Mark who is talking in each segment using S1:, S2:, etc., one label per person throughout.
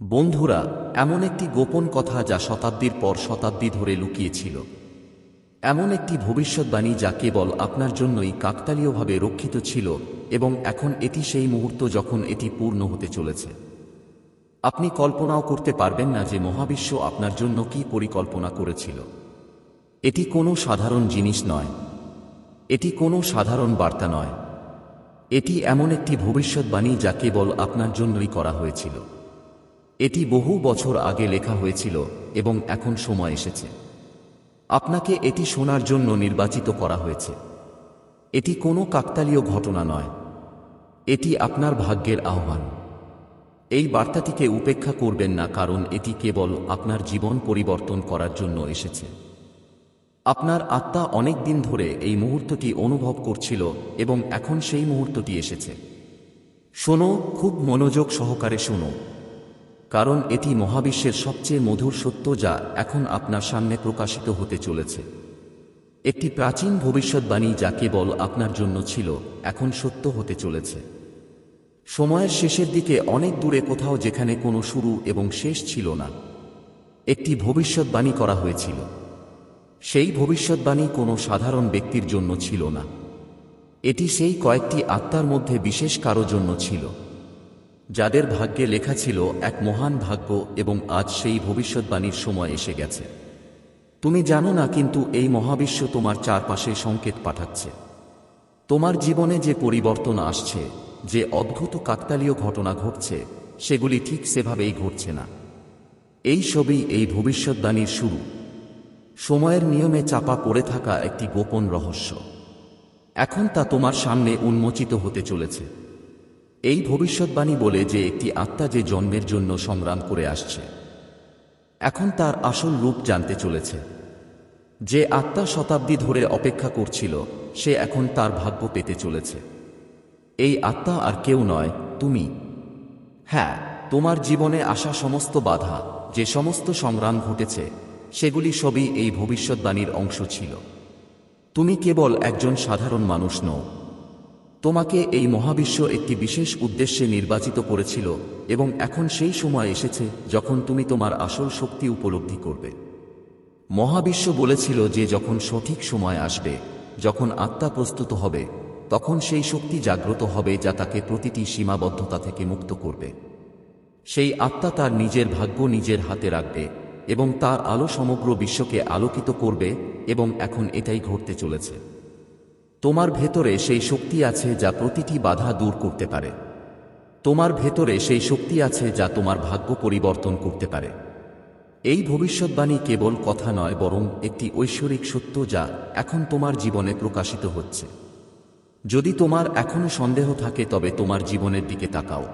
S1: বন্ধুরা, এমন একটি গোপন কথা যা শতাব্দীর পর শতাব্দী ধরে লুকিয়েছিল। এমন একটি ভবিষ্যৎবাণী যা কেবল আপনার জন্যই কাকতালীয়ভাবে রক্ষিত ছিল এবং এখন এটি সেই মুহূর্ত যখন এটি পূর্ণ হতে চলেছে। আপনি কল্পনাও করতে পারবেন না যে মহাবিশ্ব আপনার জন্য কি পরিকল্পনা করেছিল। এটি কোনো সাধারণ জিনিস নয়। এটি কোনো সাধারণ বার্তা নয়। এটি এমন একটি ভবিষ্যৎবাণী যা কেবল আপনার জন্যই করা হয়েছিল। এটি বহু বছর আগে লেখা হয়েছিল এবং এখন সময় এসেছে। আপনাকে এটি শোনার জন্য নির্বাচিত করা হয়েছে। এটি কোনো কাকতালীয় ঘটনা নয়। এটি আপনার ভাগ্যের আহ্বান। এই বার্তাটিকে উপেক্ষা করবেন না কারণ এটি কেবল আপনার জীবন পরিবর্তন করার জন্য এসেছে। আপনার আত্মা অনেক দিন ধরে এই মুহূর্তটি অনুভব করছিল এবং এখন সেই মুহূর্তটি এসেছে। শোনো, খুব মনোযোগ সহকারে শোনো। কারণ এটি মহাবিশ্বের সবচেয়ে মধুর সত্য যা এখন আপনার সামনে প্রকাশিত হতে চলেছে। একটি প্রাচীন ভবিষ্যৎবাণী যা কেবল আপনার জন্য ছিল, এখন সত্য হতে চলেছে। সময়ের শেষের দিকে অনেক দূরে কোথাও যেখানে কোনো শুরু এবং শেষ ছিল না। একটি ভবিষ্যৎবাণী করা হয়েছিল। সেই ভবিষ্যৎবাণী কোনো সাধারণ ব্যক্তির জন্য ছিল না। এটি সেই কয়েকটি আত্মার মধ্যে বিশেষ কারও জন্য ছিল। যাদের ভাগ্যে লেখা ছিল এক মহান ভাগ্য এবং আজ সেই ভবিষ্যৎবাণীর সময় এসে গেছে। তুমি জানো না কিন্তু এই মহাবিশ্ব তোমার চারপাশে সংকেত পাঠাচ্ছে। তোমার জীবনে যে পরিবর্তন আসছে, যে অদ্ভুত কাকতালীয় ঘটনা ঘটছে, সেগুলি ঠিক সেভাবেই ঘটছে না। এই সবই এই ভবিষ্যৎবাণীর শুরু। সময়ের নিয়মে চাপা পড়ে থাকা একটি গোপন রহস্য। এখন তা তোমার সামনে উন্মোচিত হতে চলেছে। এই ভবিষ্যৎবাণী বলে যে একটি আত্মা যে জন্মের জন্য সংগ্রাম করে আসছে, এখন তার আসল রূপ জানতে চলেছে। যে আত্মা শতাব্দী ধরে অপেক্ষা করছিল, সে এখন তার ভাগ্য পেতে চলেছে। এই আত্মা আর কেউ নয়, তুমি। হ্যাঁ তোমার জীবনে আসা সমস্ত বাধা, যে সমস্ত সংগ্রাম ঘটেছে, সেগুলি সবই এই ভবিষ্যৎবাণীর অংশ ছিল। তুমি কেবল একজন সাধারণ মানুষ নও তোমাকে এই মহাবিশ্ব একটি বিশেষ উদ্দেশ্যে নির্বাচিত করেছিল এবং এখন সেই সময় এসেছে যখন তুমি তোমার আসল শক্তি উপলব্ধি করবে। মহাবিশ্ব বলেছিল যে যখন সঠিক সময় আসবে, যখন আত্মা প্রস্তুত হবে, তখন সেই শক্তি জাগ্রত হবে যা তাকে প্রতিটি সীমাবদ্ধতা থেকে মুক্ত করবে। সেই আত্মা তার নিজের ভাগ্য নিজের হাতে রাখবে এবং তার আলো সমগ্র বিশ্বকে আলোকিত করবে এবং এখন এটাই ঘটতে চলেছে। তোমার ভেতরে সেই শক্তি আছে যা প্রতিটি বাধা দূর করতে পারে। তোমার ভেতরে সেই শক্তি আছে যা তোমার ভাগ্য পরিবর্তন করতে পারে। এই ভবিষ্যৎবাণী কেবল কথা নয়, বরং একটি ঐশ্বরিক সত্য যা এখন তোমার জীবনে প্রকাশিত হচ্ছে। যদি তোমার এখনও সন্দেহ থাকে, তবে তোমার জীবনের দিকে তাকাও।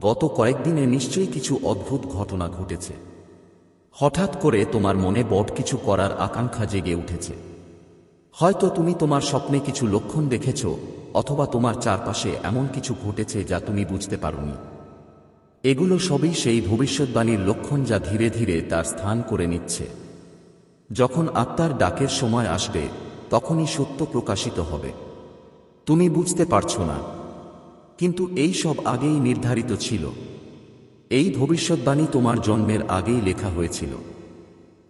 S1: গত কয়েকদিনে নিশ্চয়ই কিছু অদ্ভুত ঘটনা ঘটেছে। হঠাৎ করে তোমার মনে বট কিছু করার আকাঙ্ক্ষা জেগে উঠেছে। হয়তো তুমি তোমার স্বপ্নে কিছু লক্ষণ দেখেছ, অথবা তোমার চারপাশে এমন কিছু ঘটেছে যা তুমি বুঝতে পারোনি। এগুলো সবই সেই ভবিষ্যৎবাণীর লক্ষণ যা ধীরে ধীরে তার স্থান করে নিচ্ছে। যখন আত্মার ডাকের সময় আসবে, তখনই সত্য প্রকাশিত হবে। তুমি বুঝতে পারছ না। কিন্তু এই সব আগেই নির্ধারিত ছিল। এই ভবিষ্যৎবাণী তোমার জন্মের আগেই লেখা হয়েছিল।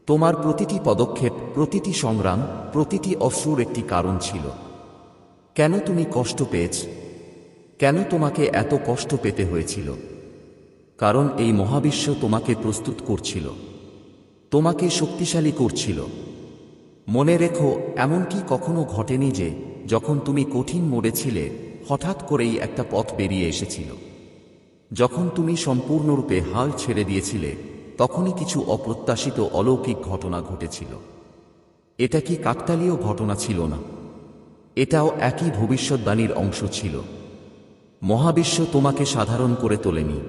S1: তোমার প্রতিটি পদক্ষেপ, প্রতিটি সংগ্রাম, প্রতিটি অশ্রুর একটি কারণ ছিল। কেন তুমি কষ্ট পেয়েছ? কেন তোমাকে এত কষ্ট পেতে হয়েছিল? কারণ এই মহাবিশ্ব তোমাকে প্রস্তুত করছিল। তোমাকে শক্তিশালী করছিল। মনে রেখো, এমনকি কখনো ঘটেনি যে, যখন তুমি কঠিন মরেছিলে হঠাৎ করেই একটা পথ বেরিয়ে এসেছিল। যখন তুমি সম্পূর্ণরূপে হাল ছেড়ে দিয়েছিলে তখনই কিছু অপ্রত্যাশিত অলৌকিক ঘটনা ঘটেছিল। এটা কি কাকতালীয় ঘটনা ছিল না? এটাও একই ভবিষ্যৎবাণীর অংশ ছিল। মহাবিশ্ব তোমাকে সাধারণ করে তোলেনি।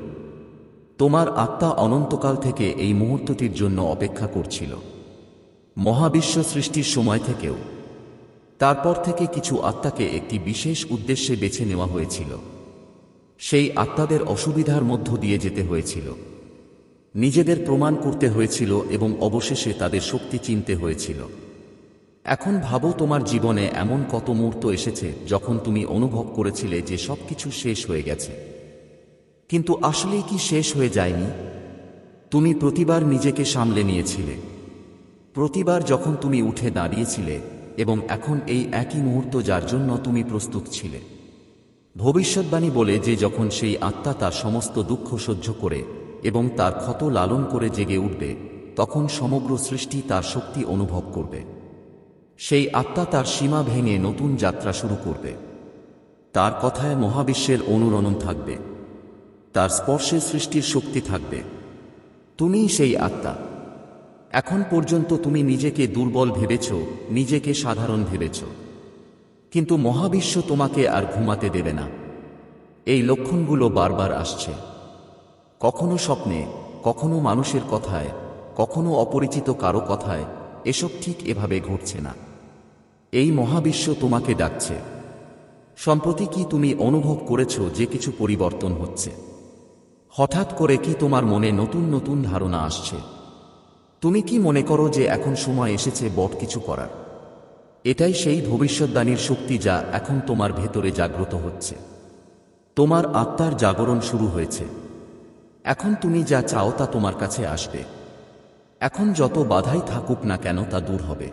S1: তোমার আত্মা অনন্তকাল থেকে এই মুহূর্তটির জন্য অপেক্ষা করছিল। মহাবিশ্ব সৃষ্টির সময় থেকেও। তারপর থেকে কিছু আত্মাকে একটি বিশেষ উদ্দেশ্যে বেছে নেওয়া হয়েছিল। সেই আত্মাদের অসুবিধার মধ্য দিয়ে যেতে হয়েছিল। নিজেদের প্রমাণ করতে হয়েছিল এবং অবশেষে তাদের শক্তি চিনতে হয়েছিল। এখন ভাবো তোমার জীবনে এমন কত মুহূর্ত এসেছে যখন তুমি অনুভব করেছিলে যে সবকিছু শেষ হয়ে গেছে। কিন্তু আসলেই কি শেষ হয়ে যায়নি? তুমি প্রতিবার নিজেকে সামলে নিয়েছিলে। প্রতিবার যখন তুমি উঠে দাঁড়িয়েছিলে এবং এখন এই একই মুহূর্ত যার জন্য তুমি প্রস্তুত ছিলে। ভবিষ্যৎবাণী বলে যে যখন সেই আত্মা তার সমস্ত দুঃখ সহ্য করে এবং তার ক্ষত লালন করে জেগে উঠবে, তখন সমগ্র সৃষ্টি তার শক্তি অনুভব করবে। সেই আত্মা তার সীমা ভেঙে নতুন যাত্রা শুরু করবে। তার কথায় মহাবিশ্বের অনুরণন থাকবে। তার স্পর্শে সৃষ্টির শক্তি থাকবে। তুমিই সেই আত্মা। এখন পর্যন্ত তুমি নিজেকে দুর্বল ভেবেছ, নিজেকে সাধারণ ভেবেছ। কিন্তু মহাবিশ্ব তোমাকে আর ঘুমাতে দেবে না। এই লক্ষণগুলো বারবার আসছে। কখনো স্বপ্নে, কখনো মানুষের কথায়, কখনো অপরিচিত কারও কথায়, এসব ঠিক এভাবে ঘটছে না। এই মহাবিশ্ব তোমাকে ডাকছে। সম্প্রতি কি তুমি অনুভব করেছ যে কিছু পরিবর্তন হচ্ছে? হঠাৎ করে কি তোমার মনে নতুন নতুন ধারণা আসছে? তুমি কি মনে করো যে এখন সময় এসেছে বট কিছু করার? এটাই সেই ভবিষ্যৎবাণীর শক্তি যা এখন তোমার ভেতরে জাগ্রত হচ্ছে। তোমার আত্মার জাগরণ শুরু হয়েছে। এখন তুমি যা চাও তা তোমার কাছে আসবে। এখন যত বাধাই থাকুক না কেন তা দূর হবে।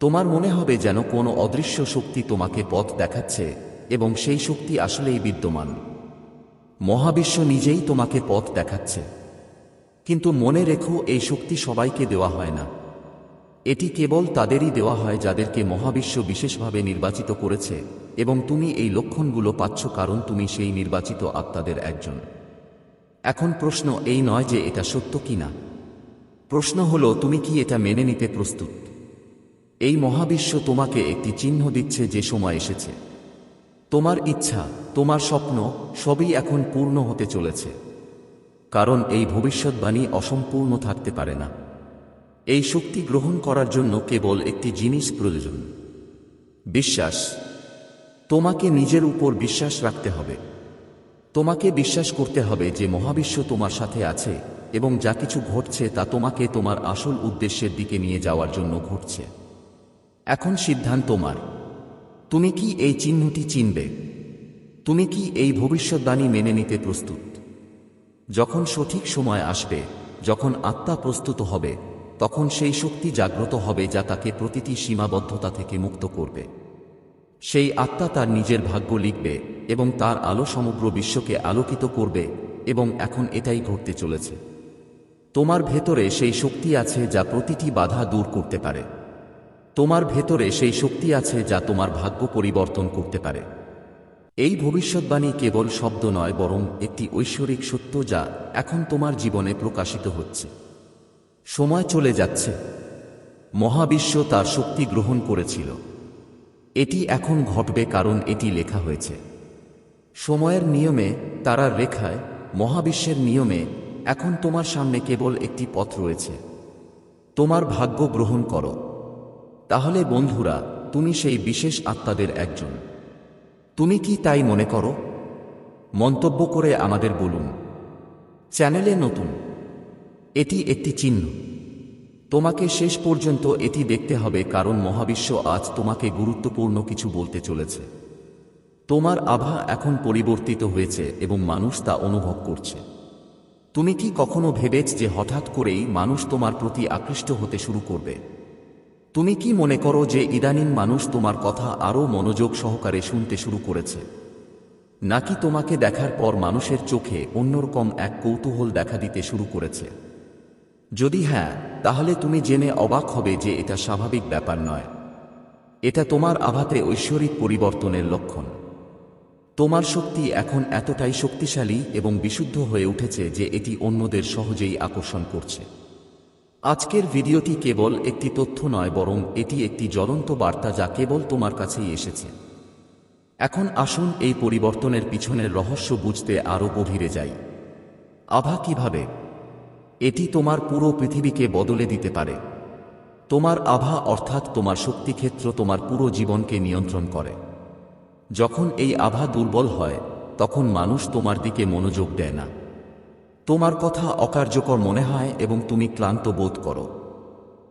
S1: তোমার মনে হবে যেন কোনো অদৃশ্য শক্তি তোমাকে পথ দেখাচ্ছে এবং সেই শক্তি আসলেই বিদ্যমান। মহাবিশ্ব নিজেই তোমাকে পথ দেখাচ্ছে। কিন্তু মনে রেখো, এই শক্তি সবাইকে দেওয়া হয় না। এটি কেবল তাদেরই দেওয়া হয় যাদেরকে মহাবিশ্ব বিশেষভাবে নির্বাচিত করেছে এবং তুমি এই লক্ষণগুলো পাচ্ছ কারণ তুমি সেই নির্বাচিত আত্মাদের একজন। এখন প্রশ্ন এই নয় যে এটা সত্য কি না প্রশ্ন হলো, তুমি কি এটা মেনে নিতে প্রস্তুত? এই মহাবিশ্ব তোমাকে একটি চিহ্ন দিচ্ছে যে সময় এসেছে। তোমার ইচ্ছা, তোমার স্বপ্ন, সবই এখন পূর্ণ হতে চলেছে। কারণ এই ভবিষ্যৎবাণী অসম্পূর্ণ থাকতে পারে না। এই শক্তি গ্রহণ করার জন্য কেবল একটি জিনিস প্রয়োজন। বিশ্বাস। তোমাকে নিজের উপর বিশ্বাস রাখতে হবে। তোমাকে বিশ্বাস করতে হবে যে মহাবিশ্ব তোমার সাথে আছে, এবং যা কিছু ঘটছে তা তোমাকে তোমার আসল উদ্দেশ্যের দিকে নিয়ে যাওয়ার জন্য ঘটছে। এখন সিদ্ধান্ত তোমার। তুমি কি এই চিহ্নটি চিনবে? তুমি কি এই ভবিষ্যৎবাণী মেনে নিতে প্রস্তুত? যখন সঠিক সময় আসবে, যখন আত্মা প্রস্তুত হবে, তখন সেই শক্তি জাগ্রত হবে যা তাকে প্রতিটি সীমাবদ্ধতা থেকে মুক্ত করবে। সেই আত্মা তার নিজের ভাগ্য লিখবে এবং তার আলো সমগ্র বিশ্বকে আলোকিত করবে এবং এখন এটাই ঘটতে চলেছে। তোমার ভেতরে সেই শক্তি আছে যা প্রতিটি বাধা দূর করতে পারে। তোমার ভেতরে সেই শক্তি আছে যা তোমার ভাগ্য পরিবর্তন করতে পারে। এই ভবিষ্যৎবাণী কেবল শব্দ নয়, বরং একটি ঐশ্বরিক সত্য যা এখন তোমার জীবনে প্রকাশিত হচ্ছে। সময় চলে যাচ্ছে। মহাবিশ্ব তার শক্তি গ্রহণ করেছিল। এটি এখন ঘটবে কারণ এটি লেখা হয়েছে। সময়ের নিয়মে তারার রেখায়, মহাবিশ্বের নিয়মে এখন তোমার সামনে কেবল একটি পথ রয়েছে। তোমার ভাগ্য গ্রহণ করো। তাহলে বন্ধুরা, তুমি সেই বিশেষ আত্মাদের একজন। তুমি কি তাই মনে করো? মন্তব্য করে আমাদের বলুন। চ্যানেলে নতুন। এটি একটি চিহ্ন। তোমাকে শেষ পর্যন্ত এটি দেখতে হবে, কারণ মহাবিশ্ব আজ তোমাকে গুরুত্বপূর্ণ কিছু বলতে চলেছে। তোমার আভা এখন পরিবর্তিত হয়েছে এবং মানুষ তা অনুভব করছে। তুমি কি কখনো ভেবেছ যে হঠাৎ করেই মানুষ তোমার প্রতি আকৃষ্ট হতে শুরু করবে? তুমি কি মনে করো যে ইদানিং মানুষ তোমার কথা আরও মনোযোগ সহকারে শুনতে শুরু করেছে? নাকি তোমাকে দেখার পর মানুষের চোখে অন্যরকম এক কৌতূহল দেখা দিতে শুরু করেছে? যদি হ্যাঁ তাহলে তুমি জেনে অবাক হবে যে এটা স্বাভাবিক ব্যাপার নয়। এটা তোমার আভাতে ঐশ্বরিক পরিবর্তনের লক্ষণ। তোমার শক্তি এখন এতটাই শক্তিশালী এবং বিশুদ্ধ হয়ে উঠেছে যে এটি অন্যদের সহজেই আকর্ষণ করছে। আজকের ভিডিওটি কেবল একটি তথ্য নয়, বরং এটি একটি জ্বলন্ত বার্তা যা কেবল তোমার কাছেই এসেছে। এখন আসুন এই পরিবর্তনের পিছনের রহস্য বুঝতে আরও গভীরে যাই। আভা কীভাবে? এটি তোমার পুরো পৃথিবীকে বদলে দিতে পারে। তোমার আভা অর্থাৎ তোমার শক্তিক্ষেত্র তোমার পুরো জীবনকে নিয়ন্ত্রণ করে। যখন এই আভা দুর্বল হয়, তখন মানুষ তোমার দিকে মনোযোগ দেয় না। তোমার কথা অকার্যকর মনে হয় এবং তুমি ক্লান্ত বোধ করো।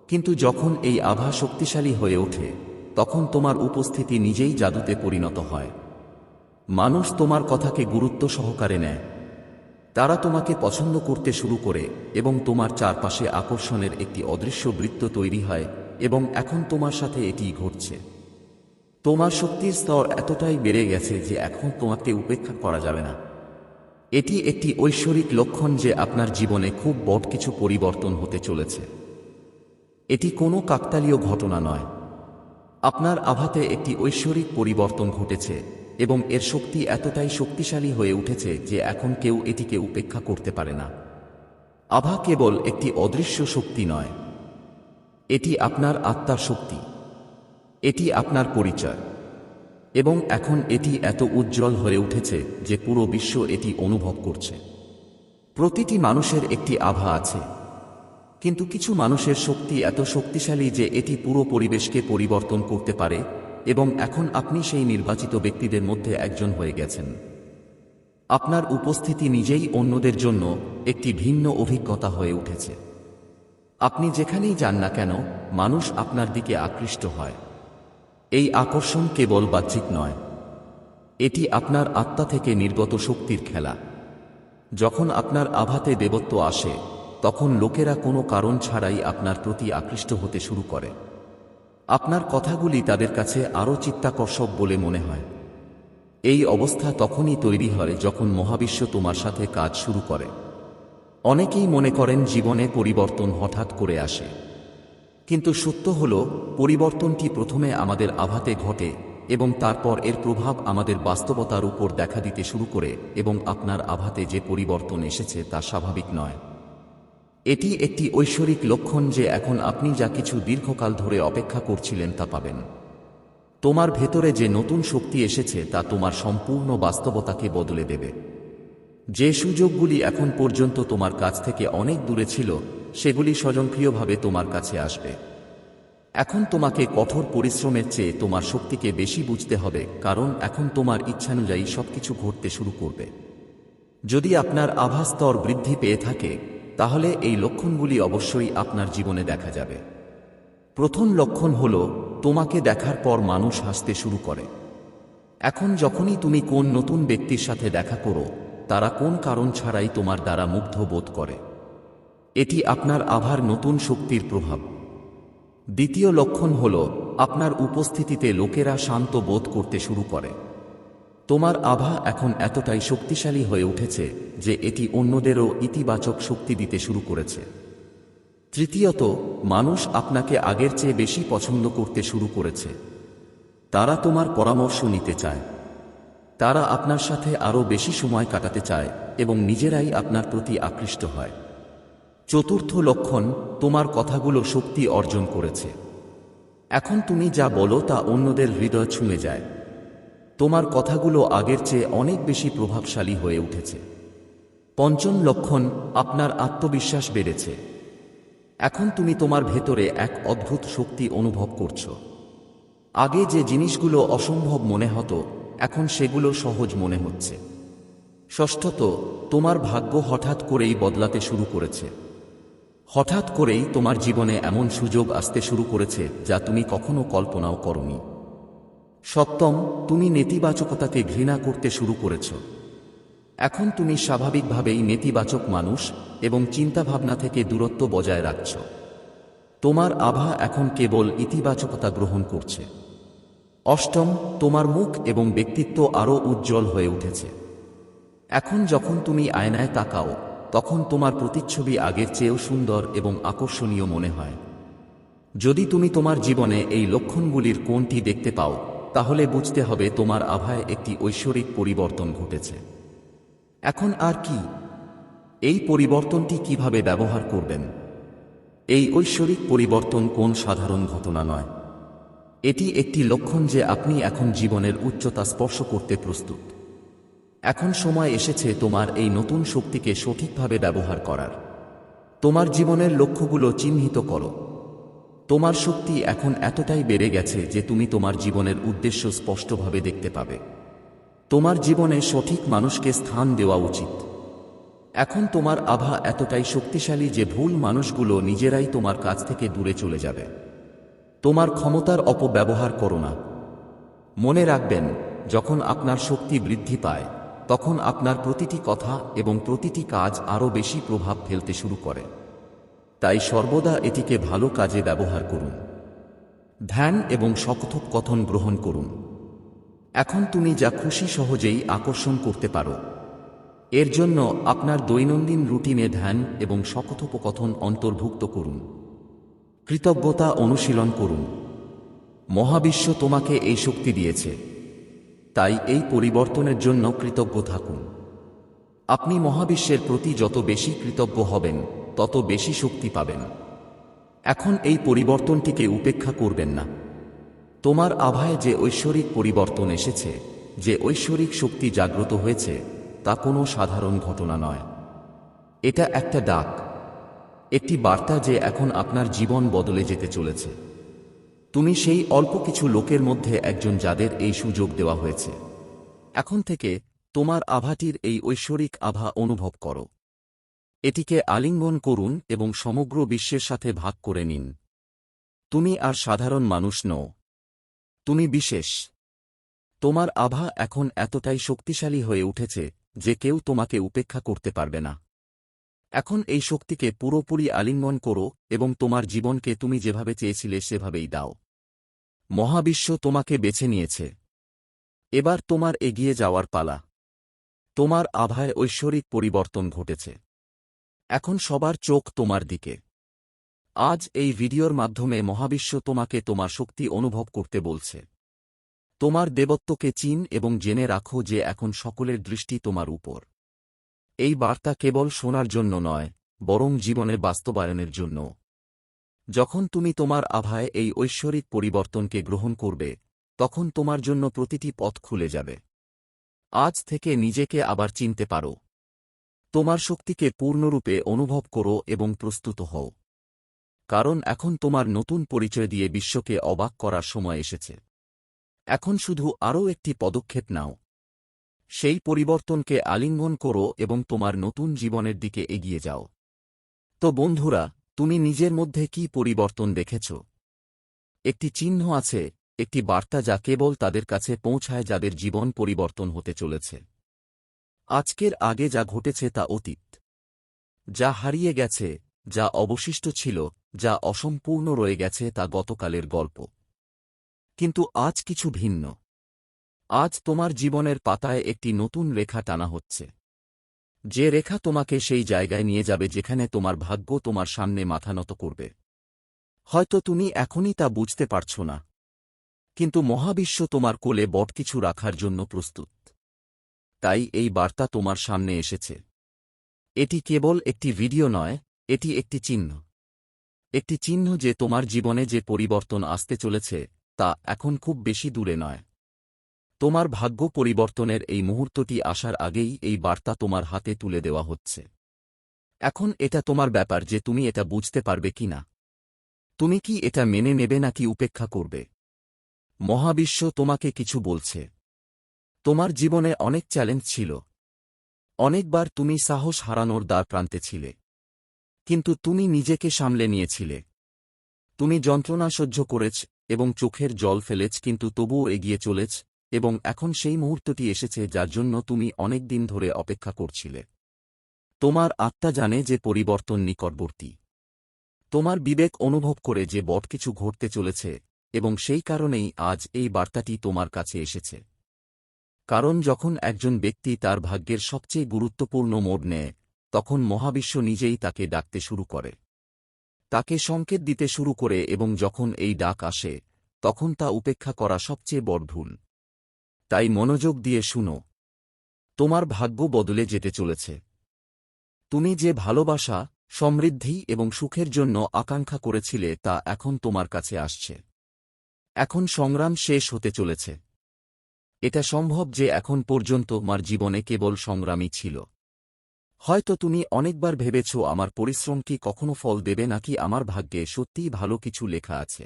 S1: কিন্তু যখন এই আভা শক্তিশালী হয়ে ওঠে, তখন তোমার উপস্থিতি নিজেই জাদুতে পরিণত হয়। মানুষ তোমার কথাকে গুরুত্ব সহকারে নেয়। তারা তোমাকে পছন্দ করতে শুরু করে এবং তোমার চারপাশে আকর্ষণের একটি অদৃশ্য বৃত্ত তৈরি হয় এবং এখন তোমার সাথে এটি ঘটছে। তোমার শক্তির স্তর এতটাই বেড়ে গেছে যে এখন তোমাকে উপেক্ষা করা যাবে না। এটি একটি ঐশ্বরিক লক্ষণ যে আপনার জীবনে খুব বড় কিছু পরিবর্তন হতে চলেছে। এটি কোনো কাকতালীয় ঘটনা নয়। আপনার আভাতে একটি ঐশ্বরিক পরিবর্তন ঘটেছে। এবং এর শক্তি এতটাই শক্তিশালী হয়ে উঠেছে যে এখন কেউ এটিকে উপেক্ষা করতে পারে না। আভা কেবল একটি অদৃশ্য শক্তি নয়। এটি আপনার আত্মার শক্তি। এটি আপনার পরিচয়। এবং এখন এটি এত উজ্জ্বল হয়ে উঠেছে যে পুরো বিশ্ব এটি অনুভব করছে। প্রতিটি মানুষের একটি আভা আছে। কিন্তু কিছু মানুষের শক্তি এত শক্তিশালী যে এটি পুরো পরিবেশকে পরিবর্তন করতে পারে এবং এখন আপনি সেই নির্বাচিত ব্যক্তিদের মধ্যে একজন হয়ে গেছেন। আপনার উপস্থিতি নিজেই অন্যদের জন্য একটি ভিন্ন অভিজ্ঞতা হয়ে উঠেছে। আপনি যেখানেই যান না কেন, মানুষ আপনার দিকে আকৃষ্ট হয়। এই আকর্ষণ কেবল বাহ্যিক নয়। এটি আপনার আত্মা থেকে নির্গত শক্তির খেলা। যখন আপনার আভাতে দেবত্ব আসে, তখন লোকেরা কোনো কারণ ছাড়াই আপনার প্রতি আকৃষ্ট হতে শুরু করে। আপনার কথাগুলি তাদের কাছে আরও চিত্তাকর্ষক বলে মনে হয়। এই অবস্থা তখনই তৈরি হয় যখন মহাবিশ্ব তোমার সাথে কাজ শুরু করে। অনেকেই মনে করেন জীবনে পরিবর্তন হঠাৎ করে আসে। কিন্তু সত্য হল, পরিবর্তনটি প্রথমে আমাদের আভাতে ঘটে এবং তারপর এর প্রভাব আমাদের বাস্তবতার উপর দেখা দিতে শুরু করে এবং আপনার আভাতে যে পরিবর্তন এসেছে তা স্বাভাবিক নয়। এটি একটি ঐশ্বরিক লক্ষণ যে এখন আপনি যা কিছু দীর্ঘকাল ধরে অপেক্ষা করছিলেন তা পাবেন। তোমার ভেতরে যে নতুন শক্তি এসেছে তা তোমার সম্পূর্ণ বাস্তবতাকে বদলে দেবে। যে সুযোগগুলি এখন পর্যন্ত তোমার কাছ থেকে অনেক দূরে ছিল, সেগুলি স্বয়ংক্রিয়ভাবে তোমার কাছে আসবে। এখন তোমাকে কঠোর পরিশ্রমের চেয়ে তোমার শক্তিকে বেশি বুঝতে হবে, কারণ এখন তোমার ইচ্ছানুযায়ী সবকিছু ঘটতে শুরু করবে। যদি আপনার আভাস্তর বৃদ্ধি পেয়ে থাকে তাহলে এই লক্ষণগুলি অবশ্যই আপনার জীবনে দেখা যাবে। প্রথম লক্ষণ হল, তোমাকে দেখার পর মানুষ হাসতে শুরু করে। এখন যখনই তুমি কোন নতুন ব্যক্তির সাথে দেখা করো, তারা কোন কারণ ছাড়াই তোমার দ্বারা মুগ্ধ বোধ করে। এটি আপনার আভার নতুন শক্তির প্রভাব। দ্বিতীয় লক্ষণ হল, আপনার উপস্থিতিতে লোকেরা শান্ত বোধ করতে শুরু করে। তোমার আভা এখন এতটাই শক্তিশালী হয়ে উঠেছে যে এটি অন্যদেরও ইতিবাচক শক্তি দিতে শুরু করেছে। তৃতীয়ত, মানুষ আপনাকে আগের চেয়ে বেশি পছন্দ করতে শুরু করেছে। তারা তোমার পরামর্শ নিতে চায়। তারা আপনার সাথে আরও বেশি সময় কাটাতে চায় এবং নিজেরাই আপনার প্রতি আকৃষ্ট হয়। চতুর্থ লক্ষণ, তোমার কথাগুলো শক্তি অর্জন করেছে। এখন তুমি যা বলো তা অন্যদের হৃদয় ছুঁয়ে যায়। তোমার কথাগুলো আগের চেয়ে অনেক বেশি প্রভাবশালী হয়ে উঠেছে। পঞ্চম লক্ষণ, আপনার আত্মবিশ্বাস বেড়েছে। এখন তুমি তোমার ভেতরে এক অদ্ভুত শক্তি অনুভব করছ। আগে যে জিনিসগুলো অসম্ভব মনে হতো, এখন সেগুলো সহজ মনে হচ্ছে। ষষ্ঠত, তোমার ভাগ্য হঠাৎ করেই বদলাতে শুরু করেছে। হঠাৎ করেই তোমার জীবনে এমন সুযোগ আসতে শুরু করেছে যা তুমি কখনো কল্পনাও করনি। সপ্তম তুমি নেতিবাচকতাকে ঘৃণা করতে শুরু করেছ। এখন তুমি স্বাভাবিকভাবেই নেতিবাচক মানুষ এবং চিন্তাভাবনা থেকে দূরত্ব বজায় রাখছ। তোমার আভা এখন কেবল ইতিবাচকতা গ্রহণ করছে। অষ্টম, তোমার মুখ এবং ব্যক্তিত্ব আরও উজ্জ্বল হয়ে উঠেছে। এখন যখন তুমি আয়নায় তাকাও, তখন তোমার প্রতিচ্ছবি আগের চেয়েও সুন্দর এবং আকর্ষণীয় মনে হয়। যদি তুমি তোমার জীবনে এই লক্ষণগুলির কোনটি দেখতে পাও তাহলে বুঝতে হবে তোমার আভায় একটি ঐশ্বরিক পরিবর্তন ঘটেছে। এখন আর কি? এই পরিবর্তনটি কীভাবে ব্যবহার করবেন? এই ঐশ্বরিক পরিবর্তন কোন সাধারণ ঘটনা নয়। এটি একটি লক্ষণ যে আপনি এখন জীবনের উচ্চতা স্পর্শ করতে প্রস্তুত। এখন সময় এসেছে তোমার এই নতুন শক্তিকে সঠিকভাবে ব্যবহার করার। তোমার জীবনের লক্ষ্যগুলো চিহ্নিত করো। তোমার শক্তি এখন এতটাই বেড়ে গেছে যে তুমি তোমার জীবনের উদ্দেশ্য স্পষ্টভাবে দেখতে পাবে। তোমার জীবনে সঠিক মানুষকে স্থান দেওয়া উচিত। এখন তোমার আভা এতটাই শক্তিশালী যে ভুল মানুষগুলো নিজেরাই তোমার কাছ থেকে দূরে চলে যাবে। তোমার ক্ষমতার অপব্যবহার করো না। মনে রাখবেন, যখন আপনার শক্তি বৃদ্ধি পায়, তখন আপনার প্রতিটি কথা এবং প্রতিটি কাজ আরও বেশি প্রভাব ফেলতে শুরু করে। তাই সর্বদা এটিকে ভালো কাজে ব্যবহার করুন। ধ্যান এবং শকথক কথন গ্রহণ করুন। এখন তুমি যা খুশি সহজেই আকর্ষণ করতে পারো। এর জন্য আপনার দৈনন্দিন রুটিনে ধ্যান এবং শকথোপকথন অন্তর্ভুক্ত করুন। কৃতজ্ঞতা অনুশীলন করুন। মহাবিশ্ব তোমাকে এই শক্তি দিয়েছে। তাই এই পরিবর্তনের জন্য কৃতজ্ঞ থাকুন। আপনি মহাবিশ্বের প্রতি যত বেশি কৃতজ্ঞ হবেন তত বেশি শক্তি পাবেন। এখন এই পরিবর্তনটিকে উপেক্ষা করবেন না। তোমার আভায় যে ঐশ্বরিক পরিবর্তন এসেছে, যে ঐশ্বরিক শক্তি জাগ্রত হয়েছে, তা কোনো সাধারণ ঘটনা নয়। এটা একটা ডাক, একটি বার্তা যে এখন আপনার জীবন বদলে যেতে চলেছে। তুমি সেই অল্প কিছু লোকের মধ্যে একজন যাদের এই সুযোগ দেওয়া হয়েছে। এখন থেকে তোমার আভাটির এই ঐশ্বরিক আভা অনুভব করো। এটিকে আলিঙ্গন করুন এবং সমগ্র বিশ্বের সাথে ভাগ করে নিন। তুমি আর সাধারণ মানুষ নও। তুমি বিশেষ। তোমার আভা এখন এতটাই শক্তিশালী হয়ে উঠেছে যে কেউ তোমাকে উপেক্ষা করতে পারবে না। এখন এই শক্তিকে পুরোপুরি আলিঙ্গন করো এবং তোমার জীবনকে তুমি যেভাবে চেয়েছিলে সেভাবেই দাও। মহাবিশ্ব তোমাকে বেছে নিয়েছে। এবার তোমার এগিয়ে যাওয়ার পালা। তোমার আভায় ঐশ্বরিক পরিবর্তন ঘটেছে। এখন সবার চোখ তোমার দিকে। আজ এই ভিডিওর মাধ্যমে মহাবিশ্ব তোমাকে তোমার শক্তি অনুভব করতে বলছে। তোমার দেবত্বকে চিন এবং জেনে রাখো যে এখন সকলের দৃষ্টি তোমার উপর। এই বার্তা কেবল শোনার জন্য নয়, বরং জীবনের বাস্তবায়নের জন্য। যখন তুমি তোমার আভায় এই ঐশ্বরিক পরিবর্তনকে গ্রহণ করবে, তখন তোমার জন্য প্রতিটি পথ খুলে যাবে। আজ থেকে নিজেকে আবার চিনতে পারো। তোমার শক্তিকে পূর্ণরূপে অনুভব করো এবং প্রস্তুত হও। কারণ এখন তোমার নতুন পরিচয় দিয়ে বিশ্বকে অবাক করার সময় এসেছে। এখন শুধু আরও একটি পদক্ষেপ নাও। সেই পরিবর্তনকে আলিঙ্গন করো এবং তোমার নতুন জীবনের দিকে এগিয়ে যাও। তো বন্ধুরা, তুমি নিজের মধ্যে কি পরিবর্তন দেখেছ? একটি চিহ্ন আছে, একটি বার্তা যা কেবল তাদের কাছে পৌঁছায় যাদের জীবন পরিবর্তন হতে চলেছে। আজকের আগে যা ঘটেছে তা অতীত। যা হারিয়ে গেছে, যা অবশিষ্ট ছিল, যা অসম্পূর্ণ রয়ে গেছে তা গতকালের গল্প। কিন্তু আজ কিছু ভিন্ন। আজ তোমার জীবনের পাতায় একটি নতুন রেখা টানা হচ্ছে। যে রেখা তোমাকে সেই জায়গায় নিয়ে যাবে যেখানে তোমার ভাগ্য তোমার সামনে মাথা নত করবে। হয়তো তুমি এখনই তা বুঝতে পারছ না। কিন্তু মহাবিশ্ব তোমার কোলে বট কিছু রাখার জন্য প্রস্তুত। তাই এই বার্তা তোমার সামনে এসেছে। এটি কেবল একটি ভিডিও নয়, এটি একটি চিহ্ন। একটি চিহ্ন যে তোমার জীবনে যে পরিবর্তন আসতে চলেছে, তা এখন খুব বেশি দূরে নয়। তোমার ভাগ্য পরিবর্তনের এই মুহূর্তটি আসার আগেই এই বার্তা তোমার হাতে তুলে দেওয়া হচ্ছে। এখন এটা তোমার ব্যাপার যে তুমি এটা বুঝতে পারবে কি না। তুমি কি এটা মেনে নেবে নাকি উপেক্ষা করবে? মহাবিশ্ব তোমাকে কিছু বলছে। তোমার জীবনে অনেক চ্যালেঞ্জ ছিল। অনেকবার তুমি সাহস হারানোর দ্বার প্রান্তে ছিলে। কিন্তু তুমি নিজেকে সামলে নিয়েছিলে। তুমি যন্ত্রণা সহ্য করেছ এবং চোখের জল ফেলেছ, কিন্তু তবুও এগিয়ে চলেছ এবং এখন সেই মুহূর্তটি এসেছে যার জন্য তুমি অনেক দিন ধরে অপেক্ষা করছিলে। তোমার আত্মা জানে যে পরিবর্তন নিকটবর্তী। তোমার বিবেক অনুভব করে যে বট কিছু ঘটতে চলেছে এবং সেই কারণেই আজ এই বার্তাটি তোমার কাছে এসেছে। কারণ যখন একজন ব্যক্তি তার ভাগ্যের সবচেয়ে গুরুত্বপূর্ণ মোড় নেয়, তখন মহাবিশ্ব নিজেই তাকে ডাকতে শুরু করে। তাকে সংকেত দিতে শুরু করে এবং যখন এই ডাক আসে, তখন তা উপেক্ষা করা সবচেয়ে বড় ভুল। তাই মনোযোগ দিয়ে শুনো। তোমার ভাগ্য বদলে যেতে চলেছে। তুমি যে ভালোবাসা, সমৃদ্ধি এবং সুখের জন্য আকাঙ্ক্ষা করেছিলে তা এখন তোমার কাছে আসছে। এখন সংগ্রাম শেষ হতে চলেছে। এটা সম্ভব যে এখন পর্যন্ত আমার জীবনে কেবল সংগ্রামই ছিল। হয়তো তুমি অনেকবার ভেবেছ আমার পরিশ্রম কি কখনো ফল দেবে নাকি আমার ভাগ্যে সত্যিই ভালো কিছু লেখা আছে।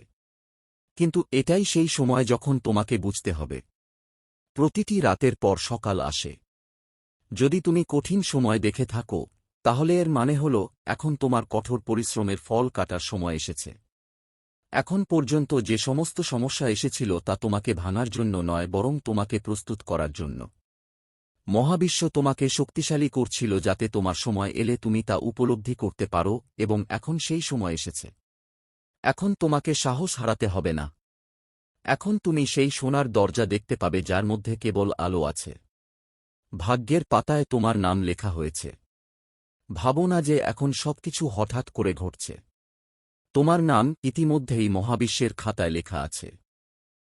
S1: কিন্তু এটাই সেই সময় যখন তোমাকে বুঝতে হবে। প্রতিটি রাতের পর সকাল আসে। যদি তুমি কঠিন সময় দেখে থাকো, তাহলে এর মানে হল এখন তোমার কঠোর পরিশ্রমের ফল কাটার সময় এসেছে। এখন পর্যন্ত যে সমস্ত সমস্যা এসেছিল তা তোমাকে ভাঙার জন্য নয়, বরং তোমাকে প্রস্তুত করার জন্য। মহাবিশ্ব তোমাকে শক্তিশালী করছিল যাতে তোমার সময় এলে তুমি তা উপলব্ধি করতে পারো, এবং এখন সেই সময় এসেছে। এখন তোমাকে সাহস হারাতে হবে না। এখন তুমি সেই সোনার দরজা দেখতে পাবে যার মধ্যে কেবল আলো আছে। ভাগ্যের পাতায় তোমার নাম লেখা হয়েছে। ভাবো না যে এখন সবকিছু হঠাৎ করে ঘটছে। তোমার নাম ইতিমধ্যেই মহাবিশ্বের খাতায় লেখা আছে।